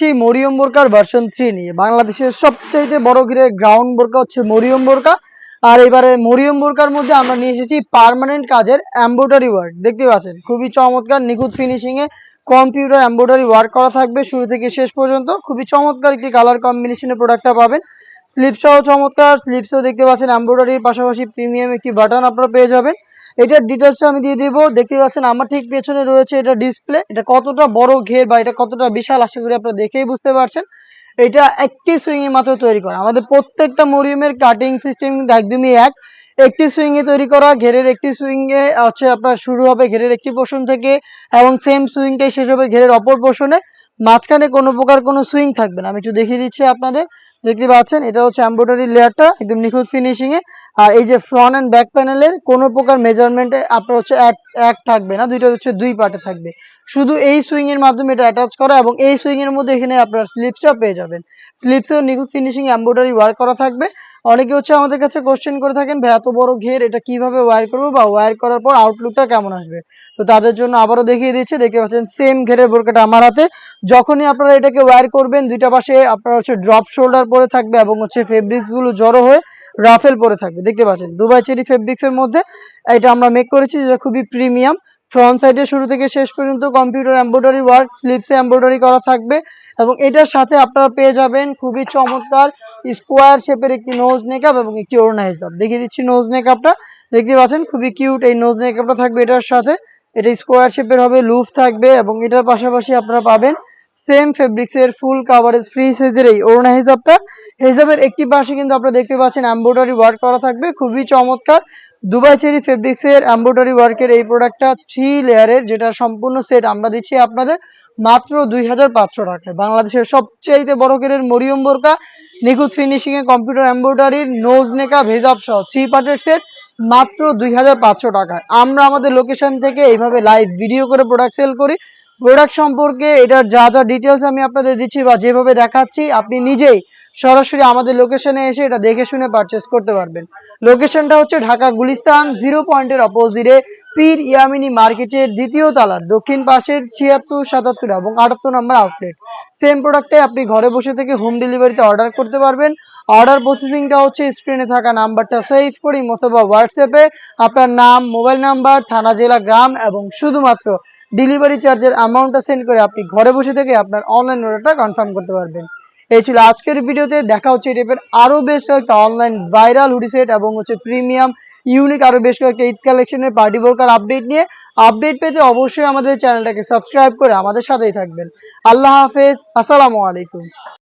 এসেছি মরিয়ম বোরকার version three নিয়ে। বাংলাদেশের সবচাইতে বড় ঘিরে গ্রাউন্ড বোরকা হচ্ছে মরিয়ম বোরকা। আর এবারে মরিয়ম বোরকার মধ্যে আমরা নিয়ে এসেছি পারমানেন্ট কাজের এম্ব্রয়ডারি ওয়ার্ক দেখতে পাচ্ছেন, খুবই চমৎকার, নিখুঁত ফিনিশিং এ কম্পিউটার এম্ব্রয়ডারি ওয়ার্ক করা থাকবে। শুরু থেকে শেষ পর্যন্ত খুবই চমৎকার একটি কালার কম্বিনেশনের প্রোডাক্টটা পাবেন। স্লিপসটাও চমৎকার স্লিপসও দেখতে পাচ্ছেন এম্ব্রয়ডারির পাশাপাশি প্রিমিয়াম একটি বাটন আপনারা পেয়ে যাবেন। এটার ডিটেলসটা আমি দিয়ে দিব। দেখতে পাচ্ছেন আমার ঠিক পেছনে রয়েছে এটা ডিসপ্লে এটা কতটা বড় ঘের বা এটা কতটা বিশাল, আশা করি আপনারা দেখেই বুঝতে পারছেন। এটা একটি সুইং এর মাত্র তৈরি করা। আমাদের প্রত্যেকটা মরিয়মের কাটিং সিস্টেম কিন্তু একদমই এক। একটি সুইং এ তৈরি করা, ঘেরের একটি সুইং এ হচ্ছে আপনার শুরু হবে ঘেরের একটি পোর্শন থেকে এবং সেম সুইংটাই শেষ হবে ঘেরের অপর পোর্শনে মাঝখানে কোনো প্রকার কোনো সুইং থাকবে না। আমি একটু দেখিয়ে দিচ্ছি আপনাদের। দেখতে পাচ্ছেন, এটা হচ্ছে এমব্রয়ডারি লেয়ারটা একদম নিখুঁত ফিনিশিং এ। আর এই যে ফ্রন্ট এন্ড ব্যাক প্যানেলের কোনো প্রকার মেজারমেন্টে আপনার হচ্ছে এক এক থাকবে না, দুইটা হচ্ছে দুই পার্টে থাকবে। শুধু এই সুইং এর মাধ্যমে এটা অ্যাটাচ করা এবং এই সুইং এর মধ্যে এখানে আপনার স্লিপসটা পেয়ে যাবেন। স্লিপসেও নিখুঁত ফিনিশিং এমব্রয়ডারি ওয়ার্ক করা থাকবে। অনেকে হচ্ছে আমাদের কাছে কোশ্চেন করে থাকেন, ভাই, এত বড় ঘের, এটা কীভাবে ওয়্যার করব? বা ওয়্যার করার পর আউটলুকটা কেমন আসবে? তো তাদের জন্য আবারও দেখিয়ে দিচ্ছি, দেখতে পাচ্ছেন সেম ঘেরের বোরকাটা আমার হাতে। যখনই আপনারা এটাকে ওয়্যার করবেন, দুইটা পাশে আপনার হচ্ছে ড্রপ শোল্ডার পরে থাকবে এবং হচ্ছে ফেব্রিক্সগুলো জড়ো হয়ে রাফেল পরে থাকবে। দেখতে পাচ্ছেন, দুবাই চেরি ফেব্রিক্স এর মধ্যে এটা আমরা মেক করেছি, যেটা খুবই প্রিমিয়াম ফ্রন্ট সাইডে শুরু থেকে শেষ পর্যন্ত কম্পিউটার এমব্রয়ডারি ওয়ার্ক স্লিপসে এমব্রয়ডারি করা থাকবে এবং এটার সাথে আপনারা পেয়ে যাবেন খুবই চমৎকার স্কোয়ার শেপের একটি নোজ মেকআপ এবং একটি ওড়না হিসাব দেখিয়ে দিচ্ছি নোজ মেকআপটা দেখতে পাচ্ছেন, খুবই কিউট এই নোজ মেকআপটা থাকবে এটার সাথে। এটা স্কোয়ার শেপের হবে লুফ থাকবে এবং এটার পাশাপাশি আপনারা পাবেন সেম ফেব্রিক্স এর ফুল কাভারেজ ফ্রি সাইজের এই ওড়না হিসাবটা হিসাবের একটি পাশে কিন্তু আপনারা দেখতে পাচ্ছেন এমব্রয়ডারি ওয়ার্ক করা থাকবে, খুবই চমৎকার। দুবাই চেরি ফেব্রিক্স এর এমব্রয়ডারি ওয়ার্কের এই প্রোডাক্টটা থ্রি লেয়ারের যেটা সম্পূর্ণ সেট আমরা দিচ্ছি আপনাদের মাত্র দুই হাজার পাঁচশো টাকায়। বাংলাদেশের সবচেয়ে বড় কেরের মরিয়ম বোরকা নিখুঁত ফিনিশিং এ কম্পিউটার এমব্রয়ডারির নোজ নেকা ভেজাব সহ থ্রি পার্টের সেট মাত্র দুই হাজার পাঁচশো টাকায়। আমরা আমাদের লোকেশন থেকে এইভাবে লাইভ ভিডিও করে প্রোডাক্ট সেল করি। প্রোডাক্ট সম্পর্কে এটার যা যা ডিটেলস আমি আপনাদের দিচ্ছি বা যেভাবে দেখাচ্ছি, আপনি নিজেই সরাসরি আমাদের লোকেশনে এসে এটা দেখে শুনে পারচেস করতে পারবেন। লোকেশনটা হচ্ছে ঢাকা গুলিস্তান জিরো পয়েন্টের অপোজিটে পীর ইয়ামিনী মার্কেটের দ্বিতীয় তলার দক্ষিণ পাশের ছিয়াত্তর, সাতাত্তর এবং আটাত্তর নম্বর আউটলেট সেম প্রোডাক্টে আপনি ঘরে বসে থেকে হোম ডেলিভারিতে অর্ডার করতে পারবেন। অর্ডার প্রসেসিংটা হচ্ছে স্ক্রিনে থাকা নাম্বারটা সেভ করি অথবা হোয়াটসঅ্যাপে আপনার নাম মোবাইল নাম্বার থানা, জেলা, গ্রাম এবং শুধুমাত্র ডেলিভারি চার্জের অ্যামাউন্টটা সেন্ড করে আপনি ঘরে বসে থেকে আপনার অনলাইন অর্ডারটা কনফার্ম করতে পারবেন। এই ছিল আজকের ভিডিওতে দেখা হচ্ছে এই টাইপের আরও বেশ কয়েকটা অনলাইন ভাইরাল হুডি সেট এবং হচ্ছে প্রিমিয়াম ইউনিক আরও বেশ কয়েকটা ঈদ কালেকশনের পার্টি বোরকার আপডেট নিয়ে। আপডেট পেতে অবশ্যই আমাদের চ্যানেলটাকে সাবস্ক্রাইব করে আমাদের সাথেই থাকবেন। আল্লাহ হাফেজ, আসসালামু আলাইকুম।